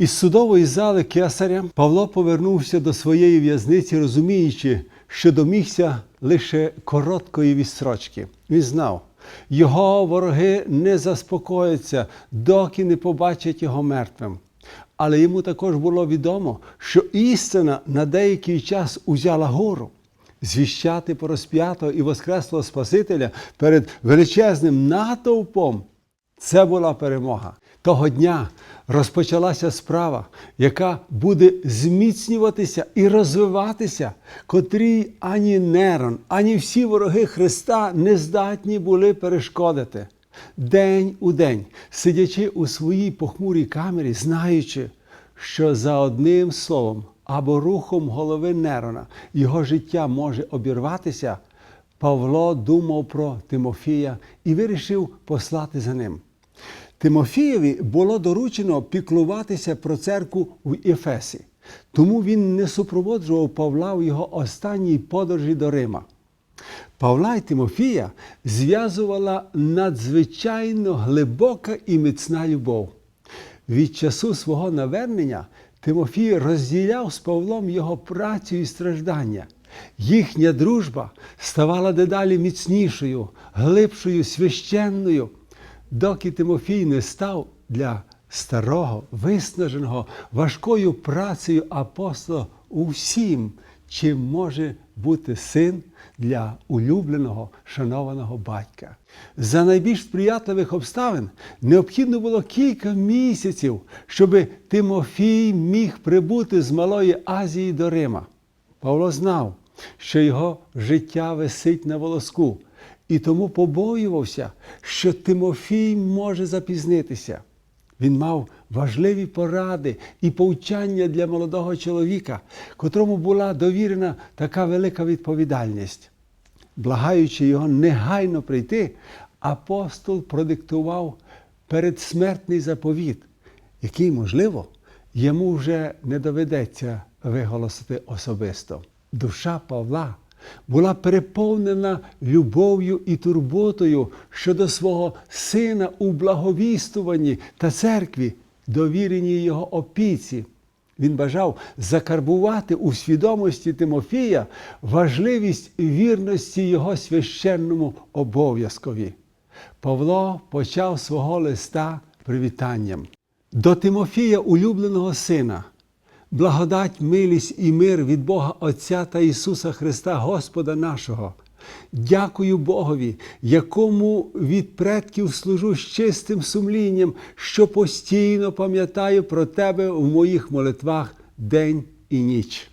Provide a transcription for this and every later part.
Із судової зали кесаря Павло повернувся до своєї в'язниці, розуміючи, що домігся лише короткої відстрочки. Він знав, його вороги не заспокояться, доки не побачать його мертвим. Але йому також було відомо, що істина на деякий час узяла гору. Звіщати про розп'ятого і воскреслого Спасителя перед величезним натовпом це була перемога. Того дня розпочалася справа, яка буде зміцнюватися і розвиватися, котрій ані Нерон, ані всі вороги Христа не здатні були перешкодити. День у день, сидячи у своїй похмурій камері, знаючи, що за одним словом або рухом голови Нерона його життя може обірватися, Павло думав про Тимофія і вирішив послати за ним. Тимофієві було доручено піклуватися про церкву в Ефесі, тому він не супроводжував Павла в його останній подорожі до Рима. Павла і Тимофія зв'язувала надзвичайно глибока і міцна любов. Від часу свого навернення Тимофій розділяв з Павлом його працю і страждання. Їхня дружба ставала дедалі міцнішою, глибшою, священною, доки Тимофій не став для старого, виснаженого, важкою працею апостола усім, чим може бути син для улюбленого, шанованого батька. За найбільш сприятливих обставин необхідно було кілька місяців, щоб Тимофій міг прибути з Малої Азії до Рима. Павло знав, що його життя висить на волоску, і тому побоювався, що Тимофій може запізнитися. Він мав важливі поради і повчання для молодого чоловіка, котрому була довірена така велика відповідальність. Благаючи його негайно прийти, апостол продиктував передсмертний заповіт, який, можливо, йому вже не доведеться виголосити особисто. Душа Павла була переповнена любов'ю і турботою щодо свого сина у благовістуванні та церкві, довіреній його опіці. Він бажав закарбувати у свідомості Тимофія важливість вірності його священному обов'язкові. Павло почав свого листа привітанням. До Тимофія, улюбленого сина, благодать, милість і мир від Бога Отця та Ісуса Христа, Господа нашого. Дякую Богові, якому від предків служу з чистим сумлінням, що постійно пам'ятаю про Тебе в моїх молитвах день і ніч.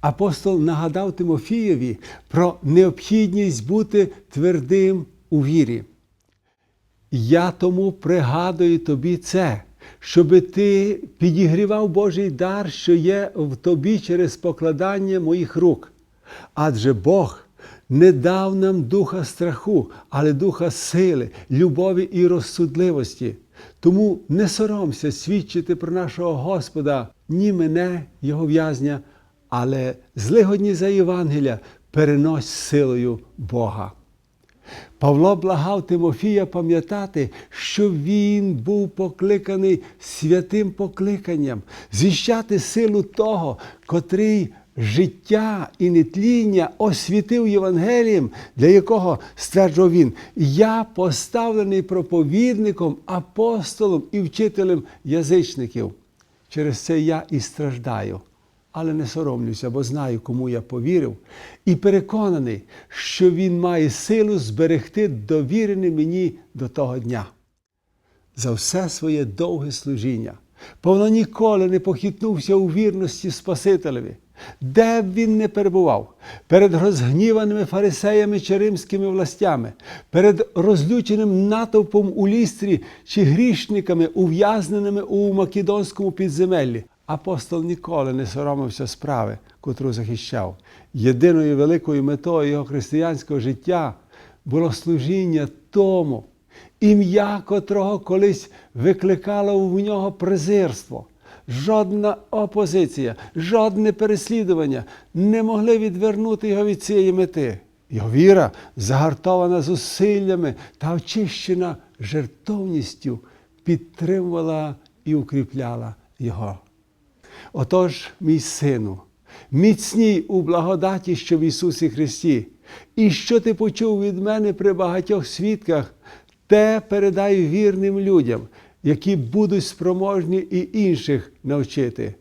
Апостол нагадав Тимофієві про необхідність бути твердим у вірі. Я тому пригадую тобі це, щоби ти підігрівав Божий дар, що є в тобі через покладання моїх рук. Адже Бог не дав нам духа страху, але духа сили, любові і розсудливості. Тому не соромся свідчити про нашого Господа, ні мене, Його в'язня, але злигодні за Євангелія перенось силою Бога. Павло благав Тимофія пам'ятати, що він був покликаний святим покликанням, звіщати силу того, котрий життя і нетління освітив Євангелієм, для якого стверджував він: Я поставлений проповідником, апостолом і вчителем язичників. Через це я і страждаю. Але не соромлюся, бо знаю, кому я повірив, і переконаний, що він має силу зберегти довірене мені до того дня. За все своє довге служіння Павло ніколи не похитнувся у вірності Спасителеві, де б він не перебував, перед розгніваними фарисеями чи римськими властями, перед розлюченим натовпом у лістрі чи грішниками, ув'язненими у македонському підземеллі. Апостол ніколи не соромився справи, котру захищав. Єдиною великою метою його християнського життя було служіння тому, ім'я котрого колись викликало в нього презирство. Жодна опозиція, жодне переслідування не могли відвернути його від цієї мети. Його віра, загартована зусиллями та очищена жертовністю, підтримувала і укріпляла його. Отож, мій сину, міцній у благодаті, що в Ісусі Христі, і що ти почув від мене при багатьох свідках, те передай вірним людям, які будуть спроможні і інших навчити.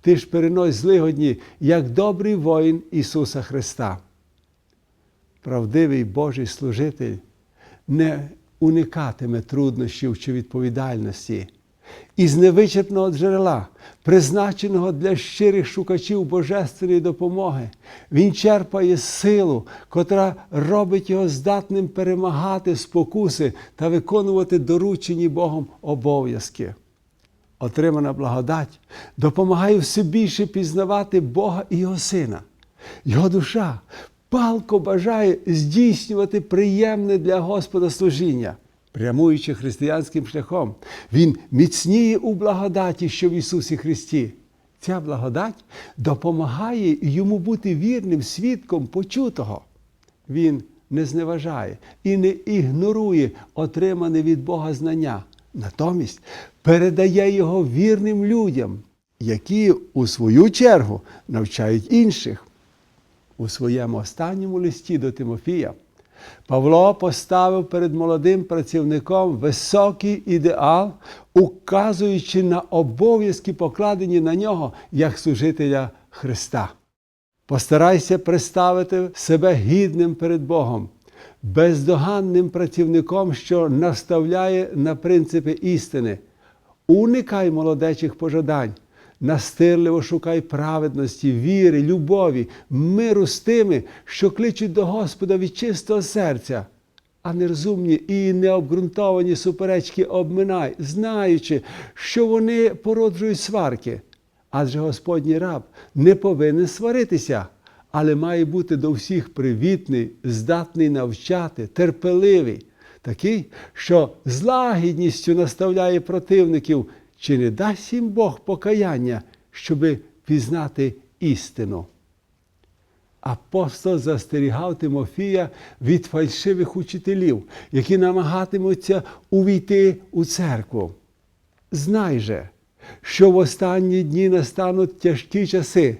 Ти ж перенось злигодні, як добрий воїн Ісуса Христа. Правдивий Божий служитель не уникатиме труднощів чи відповідальності. Із невичерпного джерела, призначеного для щирих шукачів божественної допомоги, він черпає силу, котра робить його здатним перемагати спокуси та виконувати доручені Богом обов'язки. Отримана благодать допомагає все більше пізнавати Бога і Його Сина. Його душа палко бажає здійснювати приємне для Господа служіння. Прямуючи християнським шляхом, він міцніє у благодаті, що в Ісусі Христі. Ця благодать допомагає йому бути вірним свідком почутого. Він не зневажає і не ігнорує отримане від Бога знання. Натомість передає його вірним людям, які у свою чергу навчають інших. У своєму останньому листі до Тимофія Павло поставив перед молодим працівником високий ідеал, указуючи на обов'язки, покладені на нього як служителя Христа. Постарайся представити себе гідним перед Богом, бездоганним працівником, що наставляє на принципи істини. Уникай молодечих пожадань, настирливо шукай праведності, віри, любові, миру з тими, що кличуть до Господа від чистого серця, а нерозумні і необґрунтовані суперечки обминай, знаючи, що вони породжують сварки. Адже Господній раб не повинен сваритися, але має бути до всіх привітний, здатний навчати, терпеливий, такий, що з лагідністю наставляє противників, чи не дасть їм Бог покаяння, щоби пізнати істину. Апостол застерігав Тимофія від фальшивих учителів, які намагатимуться увійти у церкву. Знай же, що в останні дні настануть тяжкі часи,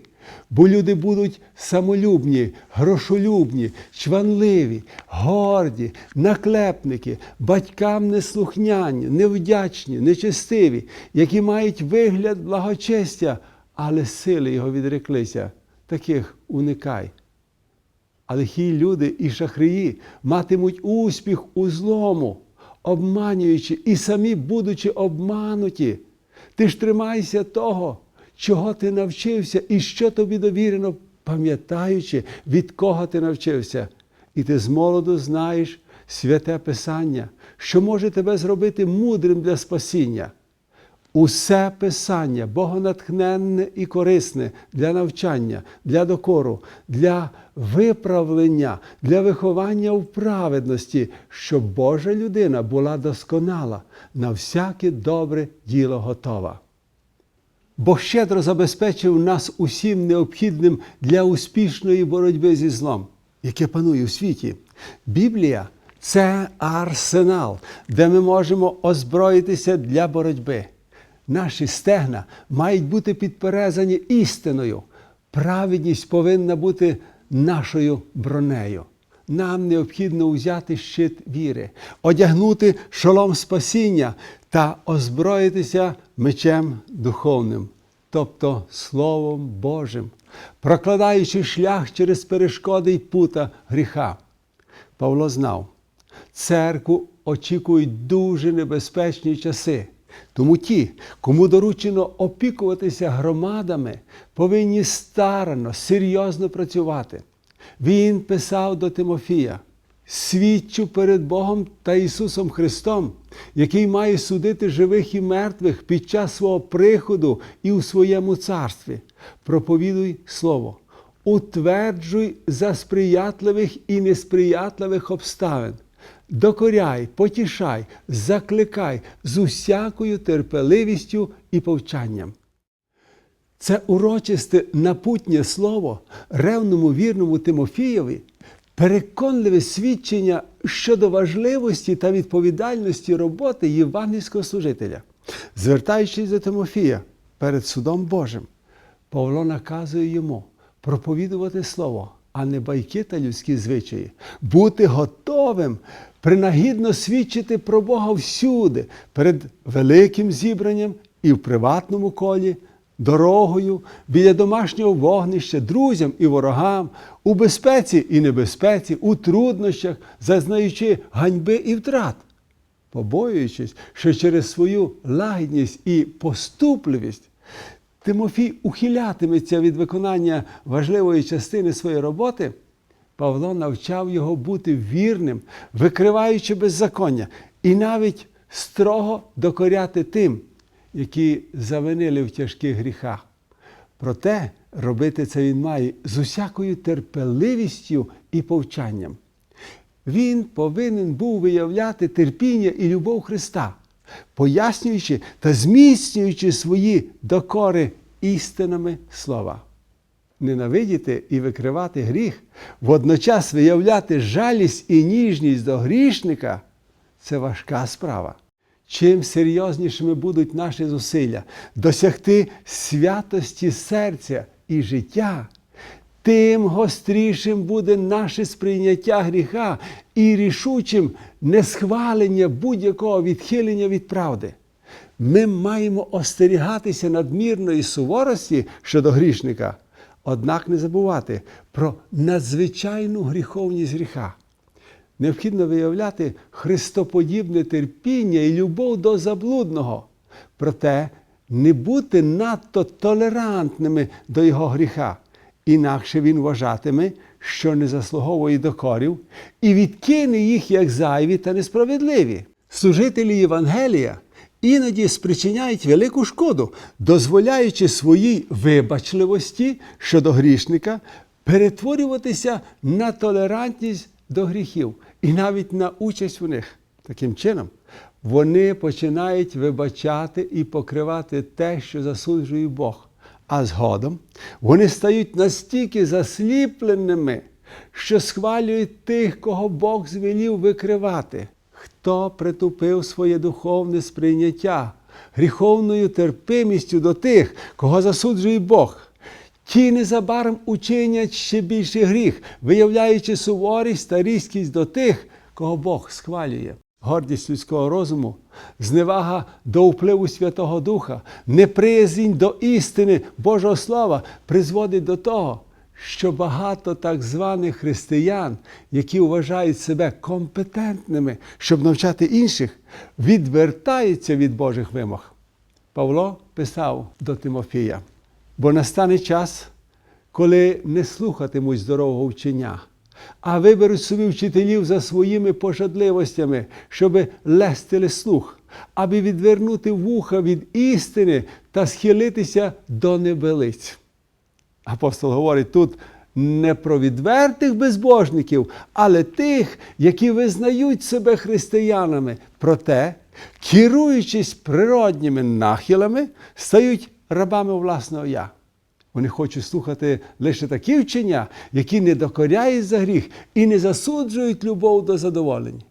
бо люди будуть самолюбні, грошолюбні, чванливі, горді, наклепники, батькам неслухняні, невдячні, нечестиві, які мають вигляд благочестя, але сили його відреклися. Таких уникай. А лихі люди і шахраї матимуть успіх у злому, обманюючи і самі будучи обмануті. Ти ж тримайся того, чого ти навчився і що тобі довірено, пам'ятаючи, від кого ти навчився. І ти з молоду знаєш святе Писання, що може тебе зробити мудрим для спасіння. Усе Писання богонатхненне і корисне для навчання, для докору, для виправлення, для виховання в праведності, щоб Божа людина була досконала, на всяке добре діло готова. Бог щедро забезпечив нас усім необхідним для успішної боротьби зі злом, яке панує у світі. Біблія це арсенал, де ми можемо озброїтися для боротьби. Наші стегна мають бути підперезані істиною. Праведність повинна бути нашою бронею. Нам необхідно взяти щит віри, одягнути шолом спасіння та озброїтися мечем духовним, тобто Словом Божим, прокладаючи шлях через перешкоди й пута гріха. Павло знав, церкву очікують дуже небезпечні часи. Тому ті, кому доручено опікуватися громадами, повинні старано, серйозно працювати. Він писав до Тимофія: свідчу перед Богом та Ісусом Христом, який має судити живих і мертвих під час свого приходу і у своєму царстві. Проповідуй Слово, утверджуй за сприятливих і несприятливих обставин. Докоряй, потішай, закликай з усякою терпеливістю і повчанням. Це урочисте напутнє слово ревному вірному Тимофієві, переконливе свідчення щодо важливості та відповідальності роботи євангельського служителя. Звертаючись до Тимофія перед судом Божим, Павло наказує йому проповідувати Слово, а не байки та людські звичаї, бути готовим, принагідно свідчити про Бога всюди, перед великим зібранням і в приватному колі, дорогою, біля домашнього вогнища, друзям і ворогам, у безпеці і небезпеці, у труднощах, зазнаючи ганьби і втрат побоюючись, що через свою лагідність і поступливість Тимофій ухилятиметься від виконання важливої частини своєї роботи, Павло навчав його бути вірним, викриваючи беззаконня, і навіть строго докоряти тим, які завинили в тяжких гріхах. Проте робити це він має з усякою терпеливістю і повчанням. Він повинен був виявляти терпіння і любов Христа, пояснюючи та зміцнюючи свої докори істинами слова. Ненавидіти і викривати гріх, водночас виявляти жалість і ніжність до грішника це важка справа. Чим серйознішими будуть наші зусилля досягти святості серця і життя, тим гострішим буде наше сприйняття гріха і рішучим несхвалення будь-якого відхилення від правди. Ми маємо остерігатися надмірної суворості щодо грішника, однак не забувати про надзвичайну гріховність гріха. Необхідно виявляти христоподібне терпіння і любов до заблудного, проте не бути надто толерантними до його гріха. Інакше він вважатиме, що не заслуговує докорів, і відкине їх як зайві та несправедливі. Служителі Євангелія іноді спричиняють велику шкоду, дозволяючи своїй вибачливості щодо грішника перетворюватися на толерантність до гріхів і навіть на участь у них. Таким чином, вони починають вибачати і покривати те, що засуджує Бог. А згодом вони стають настільки засліпленими, що схвалюють тих, кого Бог звелів викривати. Хто притупив своє духовне сприйняття гріховною терпимістю до тих, кого засуджує Бог. Ті незабаром учинять ще більший гріх, виявляючи суворість та різкість до тих, кого Бог схвалює. Гордість людського розуму, зневага до впливу Святого Духа, неприязнь до істини Божого Слова призводить до того, що багато так званих християн, які вважають себе компетентними, щоб навчати інших, відвертаються від Божих вимог. Павло писав до Тимофія, бо настане час, коли не слухатимуть здорового вчення, а виберуть собі вчителів за своїми пожадливостями, щоб лестили слух, аби відвернути вуха від істини та схилитися до небелиць. Апостол говорить тут не про відвертих безбожників, але тих, які визнають себе християнами, проте, керуючись природніми нахилами, стають рабами власного я. Вони хочуть слухати лише такі вчення, які не докоряють за гріх і не засуджують любов до задоволень.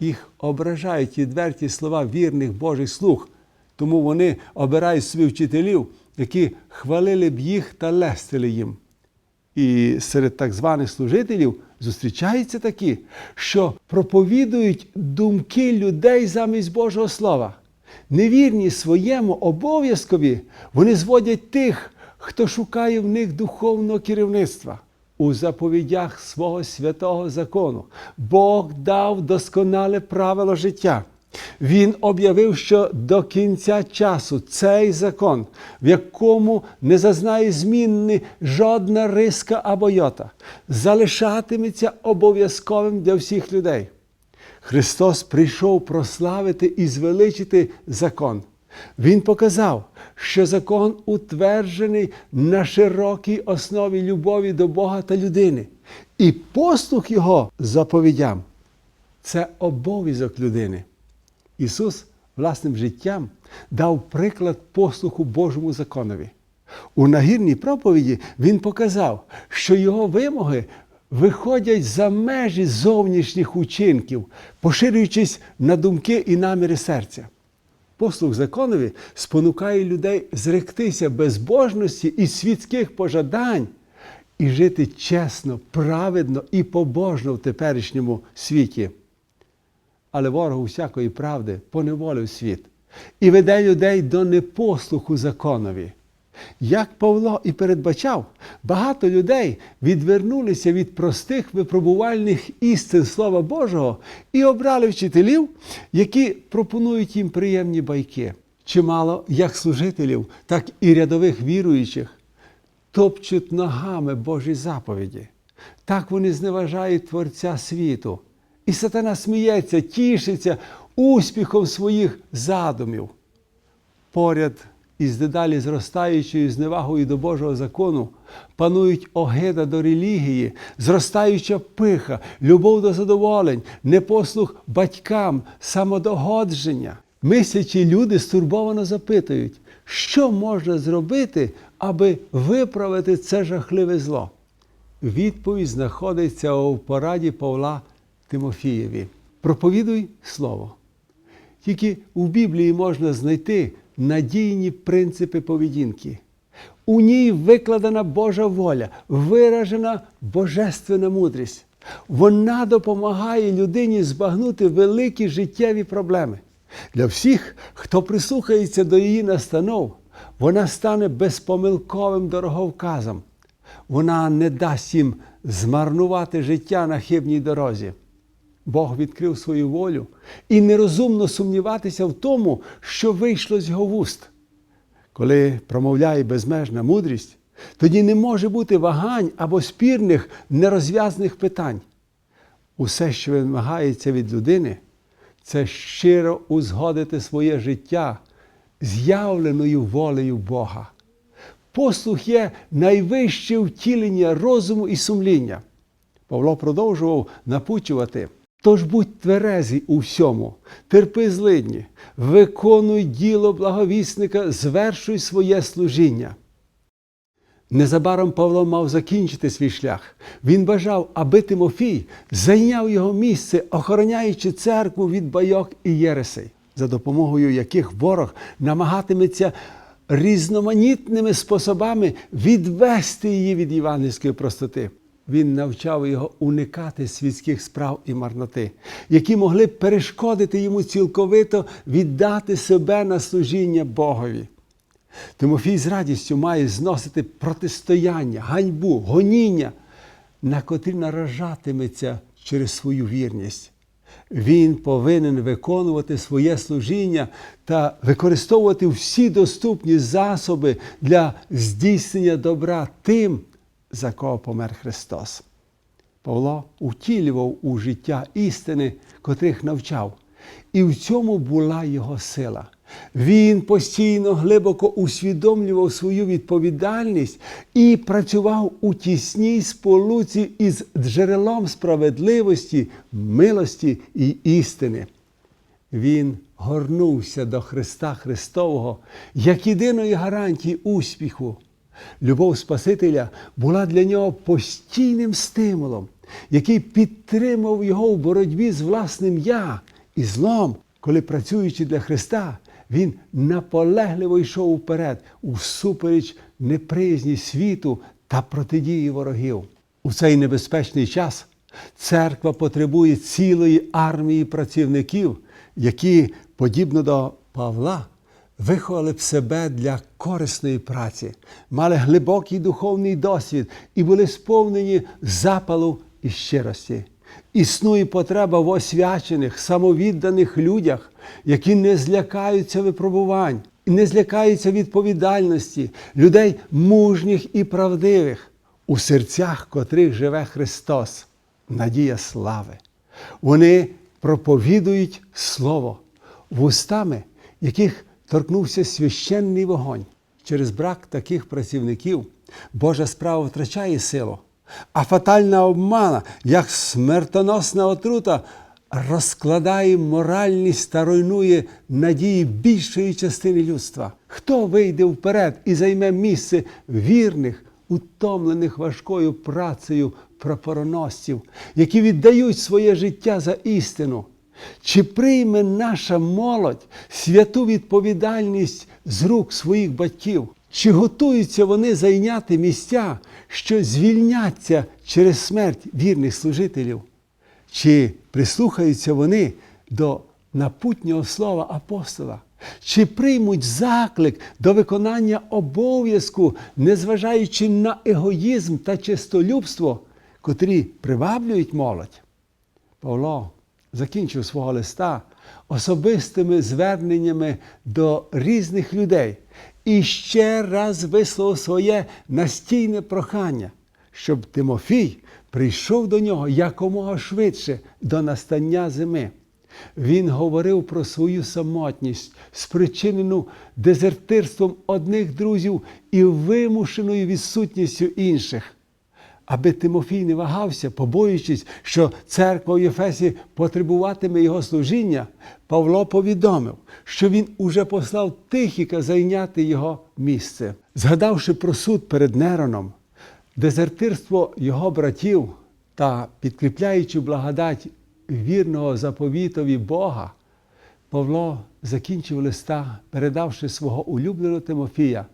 Їх ображають відверті слова вірних Божих слуг, тому вони обирають собі вчителів, які хвалили б їх та лестили їм. І серед так званих служителів зустрічаються такі, що проповідують думки людей замість Божого Слова. Невірні своєму обов'язкові, вони зводять тих, хто шукає в них духовного керівництва. У заповідях свого святого закону Бог дав досконале правило життя. Він об'явив, що до кінця часу цей закон, в якому не зазнає зміни жодна риска або йота, залишатиметься обов'язковим для всіх людей. Христос прийшов прославити і звеличити закон. Він показав, що закон утверджений на широкій основі любові до Бога та людини, і послух Його заповідям це обов'язок людини. Ісус власним життям дав приклад послуху Божому законові. У нагірній проповіді Він показав, що його вимоги виходять за межі зовнішніх учинків, поширюючись на думки і наміри серця. Послуг законові спонукає людей зректися безбожності і світських пожадань і жити чесно, праведно і побожно в теперішньому світі. Але ворог усякої правди поневолив світ і веде людей до непослуху законові. Як Павло і передбачав, багато людей відвернулися від простих випробувальних істин Слова Божого і обрали вчителів, які пропонують їм приємні байки. Чимало як служителів, так і рядових віруючих топчуть ногами Божі заповіді. Так вони зневажають Творця світу. І сатана сміється, тішиться успіхом своїх задумів. Поряд із дедалі зростаючою зневагою до Божого закону панують огида до релігії, зростаюча пиха, любов до задоволень, непослух батькам, самодогодження. Мислячі люди стурбовано запитують, що можна зробити, аби виправити це жахливе зло. Відповідь знаходиться у пораді Павла Тимофієві. Проповідуй слово. Тільки у Біблії можна знайти надійні принципи поведінки. У ній викладена Божа воля, виражена божественна мудрість. Вона допомагає людині збагнути великі життєві проблеми. Для всіх, хто прислухається до її настанов, вона стане безпомилковим дороговказом. Вона не дасть їм змарнувати життя на хибній дорозі. Бог відкрив свою волю і нерозумно сумніватися в тому, що вийшло з його вуст. Коли промовляє безмежна мудрість, тоді не може бути вагань або спірних нерозв'язаних питань. Усе, що вимагається від людини, це щиро узгодити своє життя з явленою волею Бога. Послух є найвище втілення розуму і сумління. Павло продовжував напучувати. Тож будь тверезий у всьому, терпи злидні, виконуй діло благовісника, звершуй своє служіння. Незабаром Павло мав закінчити свій шлях. Він бажав, аби Тимофій зайняв його місце, охороняючи церкву від байок і єресей, за допомогою яких ворог намагатиметься різноманітними способами відвести її від євангельської простоти. Він навчав його уникати світських справ і марноти, які могли б перешкодити йому цілковито віддати себе на служіння Богові. Тимофій з радістю має зносити протистояння, ганьбу, гоніння, на котрі наражатиметься через свою вірність. Він повинен виконувати своє служіння та використовувати всі доступні засоби для здійснення добра тим, за кого помер Христос. Павло утілював у життя істини, котрих навчав, і в цьому була його сила. Він постійно глибоко усвідомлював свою відповідальність і працював у тісній сполуці із джерелом справедливості, милості і істини. Він горнувся до Христа Христового як єдиної гарантії успіху. Любов Спасителя була для нього постійним стимулом, який підтримав його в боротьбі з власним я і злом, коли, працюючи для Христа, він наполегливо йшов уперед усупереч неприязні світу та протидії ворогів. У цей небезпечний час церква потребує цілої армії працівників, які, подібно до Павла, виховали б себе для корисної праці, мали глибокий духовний досвід і були сповнені запалу і щирості. Існує потреба в освячених, самовідданих людях, які не злякаються випробувань, не злякаються відповідальності, людей мужніх і правдивих, у серцях котрих живе Христос, надія слави. Вони проповідують Слово вустами, яких торкнувся священний вогонь. Через брак таких працівників Божа справа втрачає силу, а фатальна обмана, як смертоносна отрута, розкладає моральність та руйнує надії більшої частини людства. Хто вийде вперед і займе місце вірних, утомлених важкою працею прапороносців, які віддають своє життя за істину, Чи прийме наша молодь святу відповідальність з рук своїх батьків? Чи готуються вони зайняти місця, що звільняться через смерть вірних служителів? Чи прислухаються вони до напутнього слова апостола? Чи приймуть заклик до виконання обов'язку, незважаючи на егоїзм та честолюбство, котрі приваблюють молодь? Павло закінчив свого листа особистими зверненнями до різних людей і ще раз висловив своє настійне прохання, щоб Тимофій прийшов до нього якомога швидше до настання зими. Він говорив про свою самотність, спричинену дезертирством одних друзів і вимушеною відсутністю інших. Аби Тимофій не вагався, побоюючись, що церква у Єфесі потребуватиме його служіння, Павло повідомив, що він уже послав Тихіка зайняти його місце. Згадавши про суд перед Нероном, дезертирство його братів та підкріпляючи благодать вірного заповітові Бога, Павло закінчив листа, передавши свого улюбленого Тимофія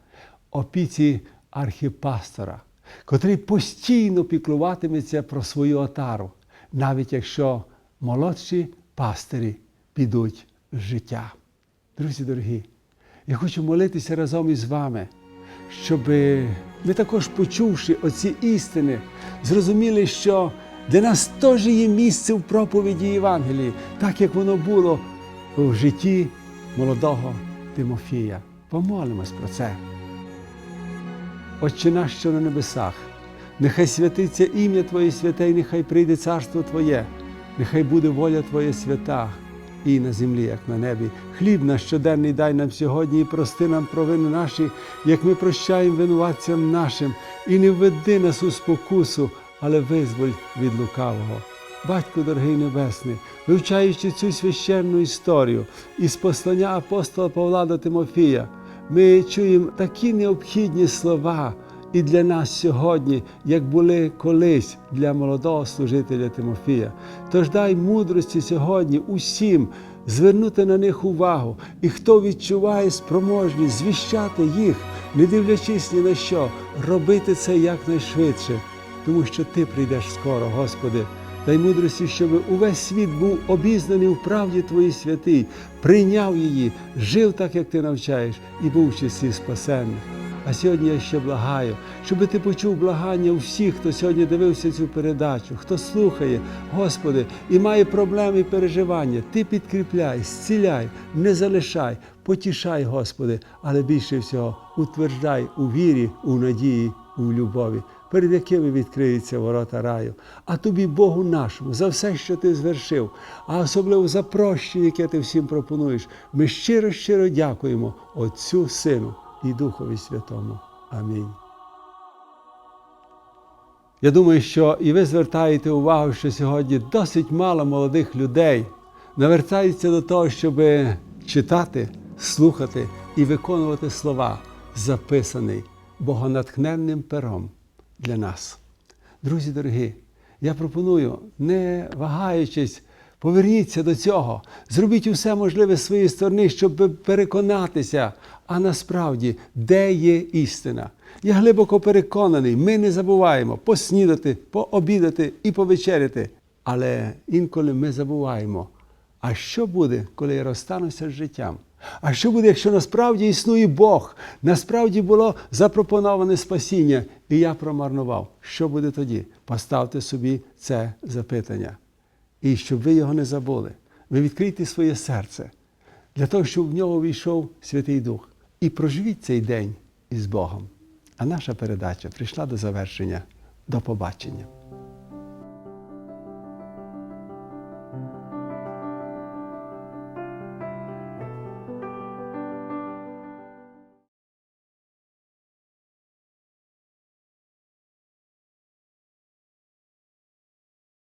опіці архіпастора, котрий постійно піклуватиметься про свою отару, навіть якщо молодші пастирі підуть з життя. Друзі дорогі, я хочу молитися разом із вами, щоб ви також, почувши оці істини, зрозуміли, що для нас теж є місце в проповіді Євангелії, так як воно було в житті молодого Тимофія. Помолимось про це. Отче наш, що на небесах, нехай святиться ім'я Твоє святе, і нехай прийде царство Твоє, нехай буде воля Твоя свята і на землі, як на небі. Хліб наш щоденний дай нам сьогодні і прости нам провини наші, як ми прощаємо винуватцям нашим, і не введи нас у спокусу, але визволь від лукавого. Батько дорогий Небесний, вивчаючи цю священну історію із послання апостола Павла до Тимофія, ми чуємо такі необхідні слова і для нас сьогодні, як були колись для молодого служителя Тимофія. Тож дай мудрості сьогодні усім звернути на них увагу, і хто відчуває спроможність звіщати їх, не дивлячись ні на що, робити це якнайшвидше, тому що Ти прийдеш скоро, Господи. Дай мудрості, щоб увесь світ був обізнаний в правді Твоїй святий, прийняв її, жив так, як ти навчаєш, і був в числі спасенних. А сьогодні я ще благаю, щоб ти почув благання у всіх, хто сьогодні дивився цю передачу, хто слухає, Господи, і має проблеми і переживання. Ти підкріпляй, зціляй, не залишай, потішай, Господи, але більше всього утверждай у вірі, у надії, у любові перед якими відкриються ворота раю. А тобі, Богу нашому, за все, що ти звершив, а особливо за прощення, яке ти всім пропонуєш. Ми щиро, щиро дякуємо Отцю, Сину і Духові Святому. Амінь. Я думаю, що і ви звертаєте увагу, що сьогодні досить мало молодих людей навертаються до того, щоб читати, слухати і виконувати слова, записані богонатхненним пером для нас. Друзі дорогі, я пропоную, не вагаючись, поверніться до цього, зробіть усе можливе з своєї сторони, щоб переконатися, а насправді, де є істина. Я глибоко переконаний, ми не забуваємо поснідати, пообідати і повечеряти. Але інколи ми забуваємо, а що буде, коли я розстануся з життям? А що буде, якщо насправді існує Бог, насправді було запропоноване спасіння, і я промарнував? Що буде тоді? Поставте собі це запитання. І щоб ви його не забули, ви відкрийте своє серце для того, щоб в нього війшов Святий Дух. І проживіть цей день із Богом. А наша передача прийшла до завершення. До побачення.